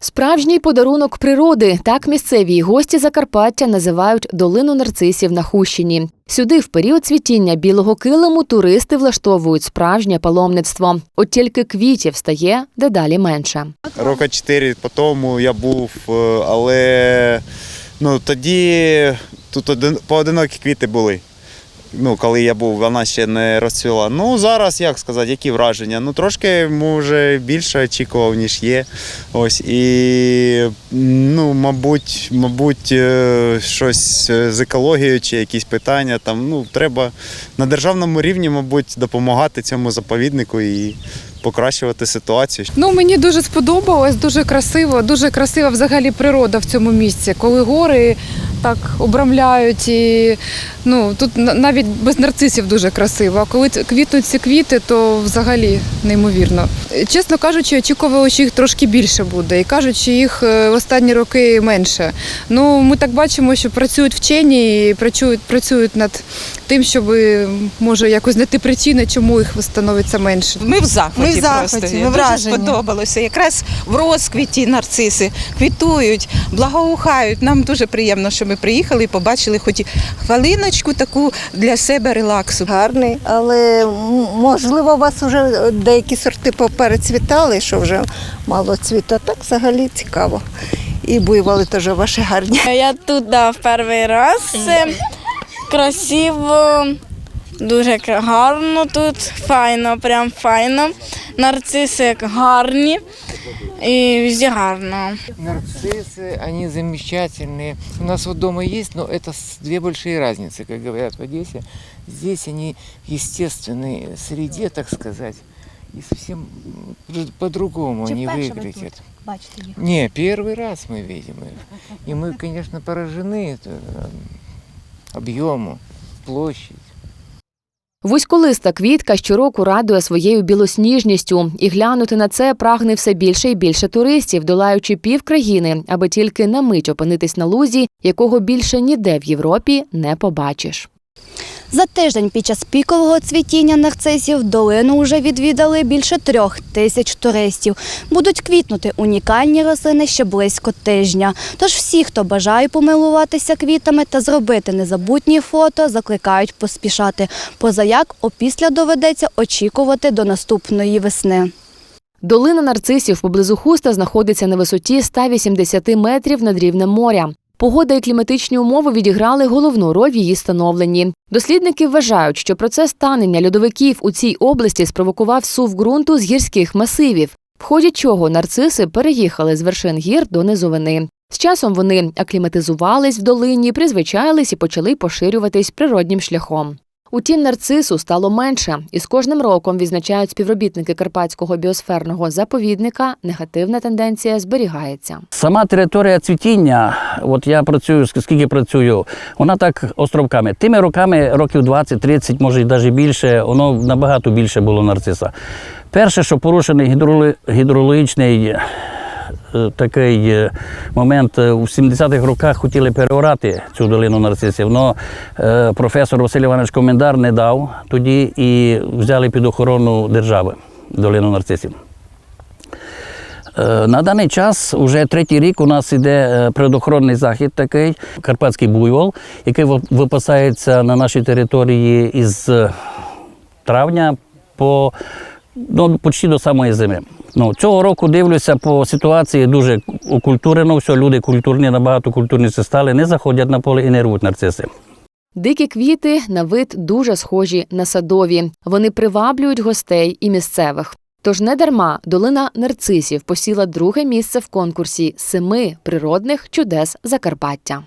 Справжній подарунок природи так місцеві гості Закарпаття називають долину нарцисів на Хущині. Сюди в період цвітіння білого килиму туристи влаштовують справжнє паломництво. От тільки квітів стає дедалі менше. Рока чотири по тому я був, е, але ну, тоді тут один, поодинокі квіти були. Ну, коли я був, вона ще не розцвіла. Ну, зараз, як сказати, які враження? Ну, трошки, може, більше очікував, ніж є. Ось. І, ну, мабуть, мабуть, е, щось з екологією чи якісь питання. Там, ну, треба на державному рівні, мабуть, допомагати цьому заповіднику і покращувати ситуацію. Ну мені дуже сподобалось, дуже красиво, дуже красива взагалі природа в цьому місці, коли гори так обрамляють і ну тут навіть без нарцисів дуже красиво. А коли квітнуть ці квіти, то взагалі неймовірно. Чесно кажучи, очікували, що їх трошки більше буде, і кажуть, що їх е, в останні роки менше. Ну ми так бачимо, що працюють вчені і працюють, працюють над тим, щоб може якось знайти причини, чому їх становиться менше. Ми в захваті, Ми в захваті, просто. ми Дуже сподобалося. Якраз в розквіті нарциси квітують, благоухають. Нам дуже приємно, що ми приїхали і побачили хоч хвилиночку таку для себе релаксу. гарний, але можливо у вас вже деякі сорти поперецвітали, що вже мало цвіту. А так взагалі цікаво. І буйволи теж ваші гарні. Я тут да, в перший раз. Красиво, дуже гарно тут, файно, прям файно. Нарциси гарні і везде гарно. Нарциссы, они замечательные. У нас вот дома есть, но это с- две большие разницы, как говорят в Одессе. Здесь они в естественной среде, так сказать, и совсем м, по-другому они выглядят. Не, первый раз мы видим их. И мы, конечно, поражены это, э, объему, площадь. Вузьколиста квітка щороку радує своєю білосніжністю, і глянути на це прагне все більше і більше туристів, долаючи пів країни, аби тільки на мить опинитись на лузі, якого більше ніде в Європі не побачиш. За тиждень під час пікового цвітіння нарцисів долину вже відвідали більше трьох тисяч туристів. Будуть квітнути унікальні рослини ще близько тижня. Тож всі, хто бажає помилуватися квітами та зробити незабутні фото, закликають поспішати. Позаяк опісля доведеться очікувати до наступної весни. Долина нарцисів поблизу хуста знаходиться на висоті 180 метрів над рівнем моря. Погода і кліматичні умови відіграли головну роль в її становленні. Дослідники вважають, що процес танення льодовиків у цій області спровокував сув ґрунту з гірських масивів, в ході чого нарциси переїхали з вершин гір до низовини. З часом вони акліматизувались в долині, призвичайлись і почали поширюватись природнім шляхом. Утім, нарцису стало менше, і з кожним роком відзначають співробітники Карпатського біосферного заповідника. Негативна тенденція зберігається. Сама територія цвітіння, от я працюю, скільки працюю, вона так островками. Тими роками, років 20-30, може і навіть більше, воно набагато більше було нарциса. Перше, що порушений гідрологічний такий е, момент, е, у 70-х роках хотіли переорати цю долину нарцисів, але професор Василь Іванович Комендар не дав тоді і взяли під охорону держави долину нарцисів. Е, На даний час, вже третій рік, у нас іде е, природоохоронний захід такий, карпатський буйвол, який випасається на нашій території із е, травня по ну, почти до самої зими. Ну, цього року дивлюся по ситуації дуже окультурено, все, люди культурні, набагато культурніші стали, не заходять на поле і не рвуть нарциси. Дикі квіти на вид дуже схожі на садові. Вони приваблюють гостей і місцевих. Тож недарма долина нарцисів посіла друге місце в конкурсі семи природних чудес Закарпаття.